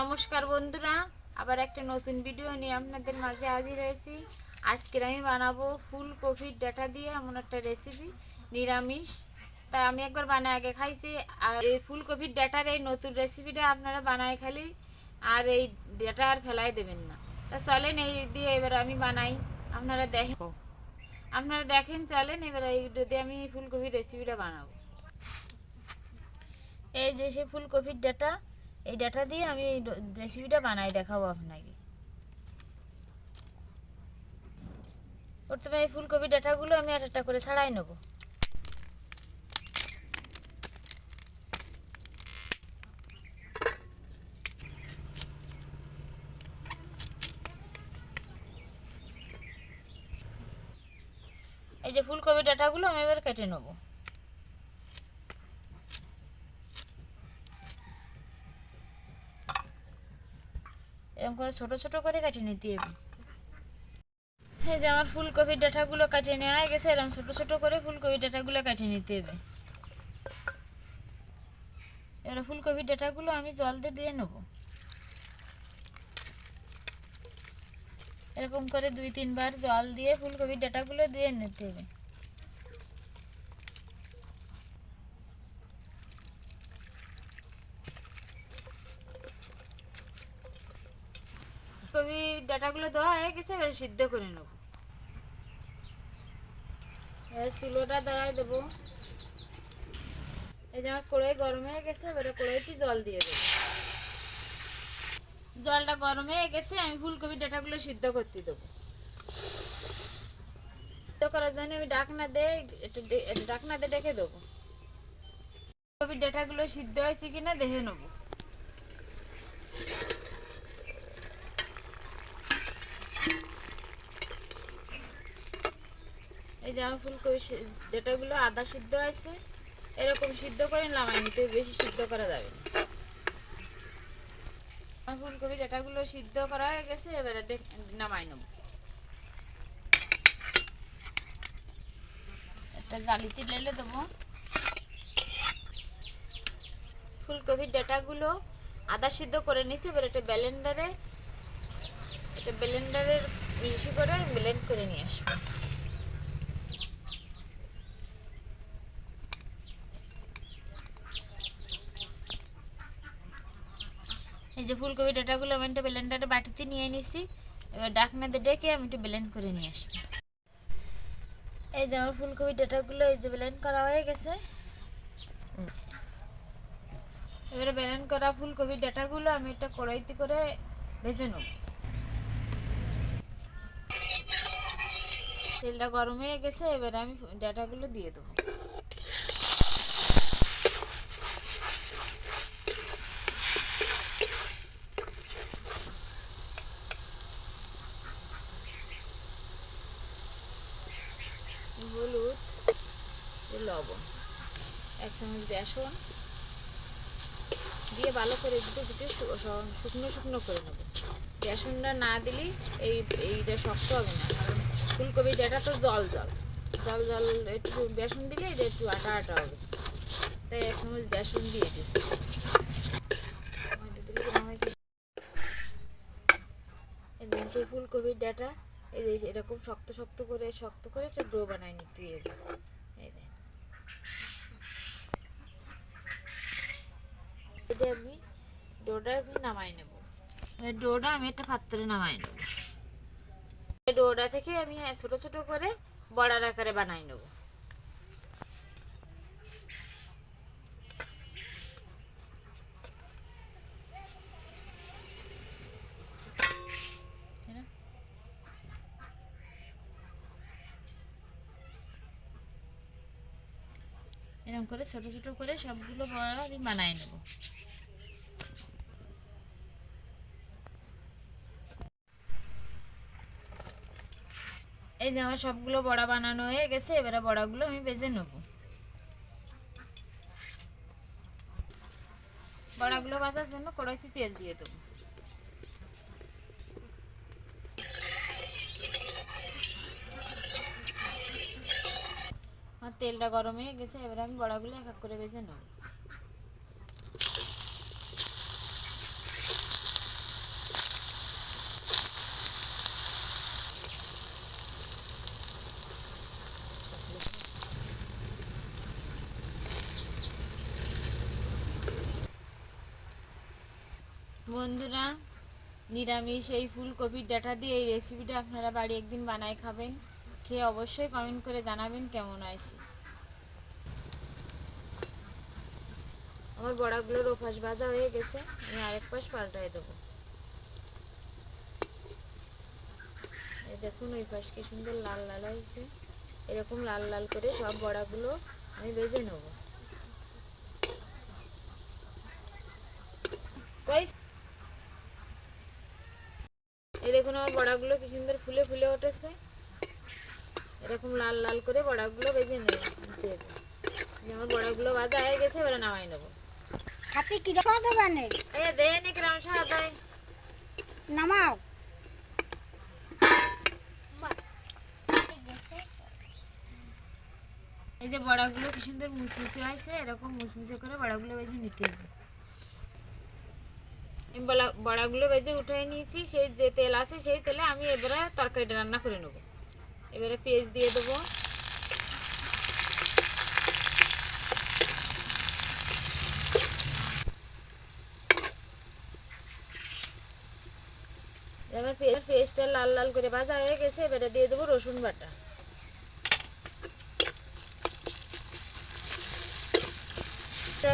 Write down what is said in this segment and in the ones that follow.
নমস্কার বন্ধুরা আবার একটা নতুন ভিডিও নিয়ে আপনাদের মাঝে হাজির হয়েছি। আজকের আমি বানাবো ফুলকপির ডাটা দিয়ে এমন একটা রেসিপি নিরামিষ। তা আমি একবার বানায় আগে খাইছি। আর এই ফুলকপির ডাটার এই নতুন রেসিপিটা আপনারা বানায় খালি আর এই ডাটা আর ফেলাই দেবেন না। তা চলেন এই দিয়ে এবার আমি বানাই। আপনারা দেখেন আপনারা দেখেন চলেন এবার এই দিয়ে আমি ফুলকপির রেসিপিটা বানাবো। এই যে সে ফুলকপির ডাটা এই ডাটা দিয়ে আমি এই রেসিপিটা বানাই, দেখাবো আপনাকে। প্রথমে এই ফুলকপির ডাটাগুলো আমি আর একটা করে ছাড়াই নেব। এই যে ফুলকপির ডাটাগুলো আমি এবার কেটে নেব। করে ছোট ছোট করে কেটে নিতে হবে এই যে আমার ফুলকপির ডাঁটাগুলো কেটে নেওয়া হয়ে গেছে এরকম ছোট ছোট করে ফুলকপির ডাঁটাগুলো কেটে নিতে হবে। এবার ফুলকপির ডাঁটাগুলো আমি জল দিয়ে দিয়ে নেব। এরকম করে দুই তিনবার জল দিয়ে ফুলকপির ডাঁটাগুলো দিয়ে নিতে হবে। কবি ডাটাগুলো দেওয়া হয়ে গেছে, এবার সিদ্ধ করে নেব। চুলোটা দাঁড়ায় দেবো। এই যে আমার কড়াই গরম হয়ে গেছে, এবারে কড়াইতে জল দিয়ে দেবো। জলটা গরম হয়ে গেছে, আমি ফুলকপি ডাটাগুলো সিদ্ধ করতে দেবো। সিদ্ধ করার জন্য আমি ডাকনা দিয়ে, একটু ডাকনা দিয়ে ডেকে দেবো। ফুলকপির ডাটাগুলো সিদ্ধ হয়েছে কিনা দেখে নেব। এই যে আমার ফুলকপি ডেটাগুলো আদা সিদ্ধ আছে, এরকম সিদ্ধ করে নামাই নিতে, বেশি সিদ্ধ করা যাবে না। ফুলকপি ডেটাগুলো সিদ্ধ করা হয়ে গেছে, এবারে নামাই নেব। একটা জালিতে লেলে ফুলকপির ডাটাগুলো আদা সিদ্ধ করে নিছি এবার একটা ব্লেন্ডারে এটা ব্লেন্ডারের মিশি করে ব্লেন্ড করে নিয়ে আসব। এই যে ফুলকপি ডাটাগুলো আমি একটা ব্লেন্ডারে বাটিতে নিয়ে নিছি। এবার ডাকনাতে ডেকে আমি একটু ব্লেন্ড করে নিয়ে আসব। এই যে আমার ফুলকপি ডাটাগুলো এই যে ব্লেন্ড করা হয়ে গেছে। এবারে ব্লেন্ড করা ফুলকপির ডাটাগুলো আমি একটা কড়াইতে করে ভেজে নেব। তেলটা গরম হয়ে গেছে, এবারে আমি ডাটাগুলো দিয়ে দেবো। হলুদ লবণ। এক চামচ বেসন দিয়ে ভালো করে দুটো দুটো শুকনো শুকনো করে নেব। বেসনটা না দিলেই এই এইটা শক্ত হবে না, কারণ ফুলকপি ডাটা তো জল জল। জল জল একটু বেসন দিলে এটা একটু আটা আটা হবে। তাই এক চামচ বেসন দিয়ে দিচ্ছি ফুলকপির ডাটা। এই এরকম শক্ত শক্ত করে শক্ত করে একটা ডো বানায় নিতে তুই এই এটা আমি ডোটা আমি নামাই নেব। ডোটা আমি একটা পাত্রে নামাই নেব। এই ডোটা থেকে আমি ছোট ছোট করে বড়ার আকারে বানাই নেব। এরকম করে, ছোট ছোট করে সবগুলো বড়া আমি বানাই নেব। এই যে আমার সবগুলো বড়া বানানো হয়ে গেছে, এবারে বড়াগুলো আমি বেজে নেব। বড়াগুলো ভাজার জন্য কড়াইতে তেল দিয়ে দেবো। তেলটা গরম হয়ে গেছে, এবার আমি বড়াগুলো এক এক করে বেজে নেব। বন্ধুরা, নিরামিষ এই ফুলকপির ডাটা দিয়ে এই রেসিপিটা আপনারা বাড়ি একদিন বানায় খাবেন। খেয়ে অবশ্যই কমেন্ট করে জানাবেন কেমন আছে আমার বড়াগুলোর ওপাশ ভাজা হয়ে গেছে, আমি আরেক পাশ পাল্টাই দেবো। এই দেখুন, ওই পাশ কি সুন্দর লাল লাল হয়েছে। এরকম লাল লাল করে সব বড়াগুলো আমি ভেজে নেব। এই দেখুন, আমার বড়াগুলো কি সুন্দর ফুলে ফুলে উঠেছে। এরকম লাল লাল করে বড়াগুলো ভেজে নেব আমার বড়াগুলো ভাজা হয়ে গেছে, এবারে নামাই নেব। হাতে কি রকম? দেবে নেই এ দে নে স্বাদ হয় নামাও। এই যে বড়াগুলো কি সুন্দর মুচমুচে হয়েছে এরকম মুচমুচে করে বড়াগুলো ভেজে নিতে হবে। আমি বড়া- বড়াগুলো ভেজে উঠে নিয়েছি সেই যে তেল আছে সেই তেলে আমি এবারে তরকারিটা রান্না করে নেব। এবারে পেঁয়াজ দিয়ে দেবো এবার পেঁয়াজটা লাল লাল করে ভাজা হয়ে গেছে, এবারে দিয়ে দেবো রসুন বাটা।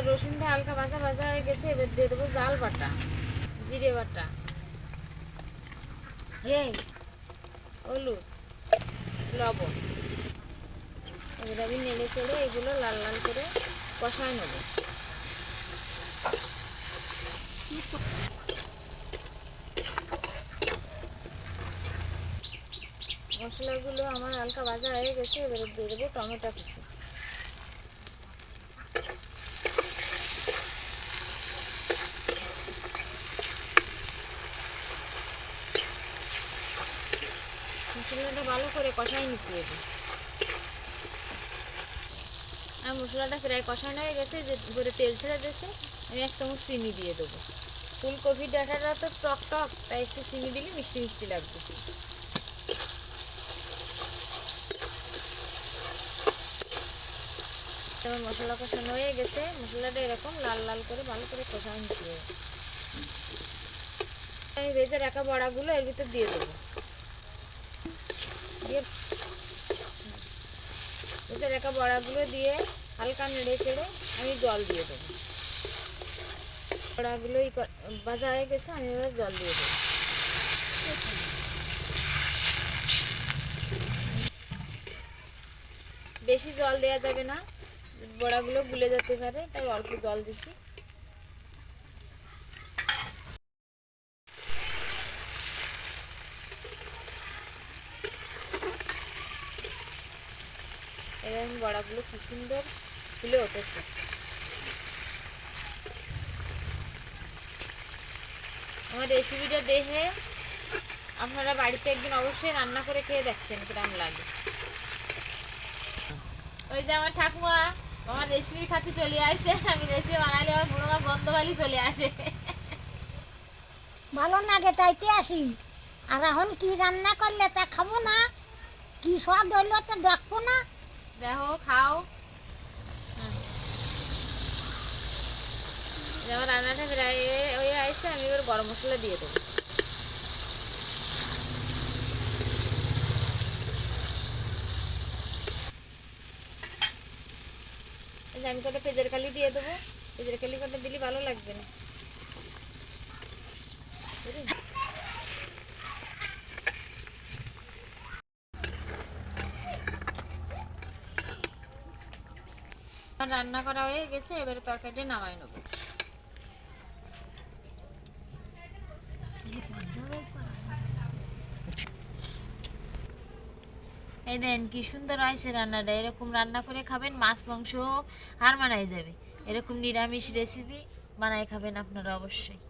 রসুনটা হালকা ভাজা ভাজা হয়ে গেছে, এবার দিয়ে দেবো জাল বাটা, জিরে বাটা। এই হলুদ, লবণ। এবার আমি নেড়ে চেড়ে এগুলো লাল লাল করে কষায় নেব। মশলাগুলো আমার হালকা ভাজা হয়ে গেছে, এবারে দিয়ে দেবো টমেটো কুচি। মশলাটা ভালো করে কষাই নিতে হবে। আর মশলাটা প্রায় কষানো হয়ে গেছে, যে করে তেল ছেড়ে দিয়েছে, আমি এক চামচ চিনি দিয়ে দেবো। ফুলকপির ডাঁটাটা তো টক টক, তাই একটু চিনি দিলে মিষ্টি মিষ্টি লাগবে। যেমন মশলা কষানো হয়ে গেছে। মশলাটা এরকম লাল লাল করে ভালো করে কষানো নিতে হবে আমি ভেজে রাখা বড়াগুলো এর ভিতর দিয়ে দেবো। দিয়ে ভেজে রাখা বড়াগুলো দিয়ে হালকা নেড়ে চেড়ে আমি জল দিয়ে দেবো। বড়াগুলো ভাজা হয়ে গেছে, আমি এবার জল দিয়ে দেবো। বেশি জল দেওয়া যাবে না। বড়াগুলো গুলে যেতে পারে, তাই অল্প জল দিছি। এবার আমি বড়াগুলো কি সুন্দর ফুলে উঠেছে। আমার রেসিপিটা দেখে আপনারা বাড়িতে একদিন অবশ্যই রান্না করে খেয়ে দেখছেন কিরম লাগে। ওই যে আমার ঠাকুমা। আমার রেসিপি খাতে চলে আসছে আমি রেসিপি বানালে আমার বুড়ো মা গন্ধবালি চলে আসে। ভালো লাগে তাইতে আসি। আর এখন কি রান্না করলে তা খাব না? কি স্বাদ হইল তা দেখব না। দেখো খাও। রান্নাটা প্রায় হয়ে আসছে আমি এবার গরম মশলা দিয়ে দেবো এই যে আমি কটা পেঁজের কালি দিয়ে দেবো পেঁজের কালি কটা দিলে ভালো লাগবে রান্না করা হয়ে গেছে, এবারে তরকারিটা নামাই নেব। এই দেন, কি সুন্দর হয়েছে রান্নাটা। এরকম রান্না করে খাবেন, মাছ, মাংস হার মানাই যাবে। এরকম নিরামিষ রেসিপি বানাই খাবেন আপনারা অবশ্যই।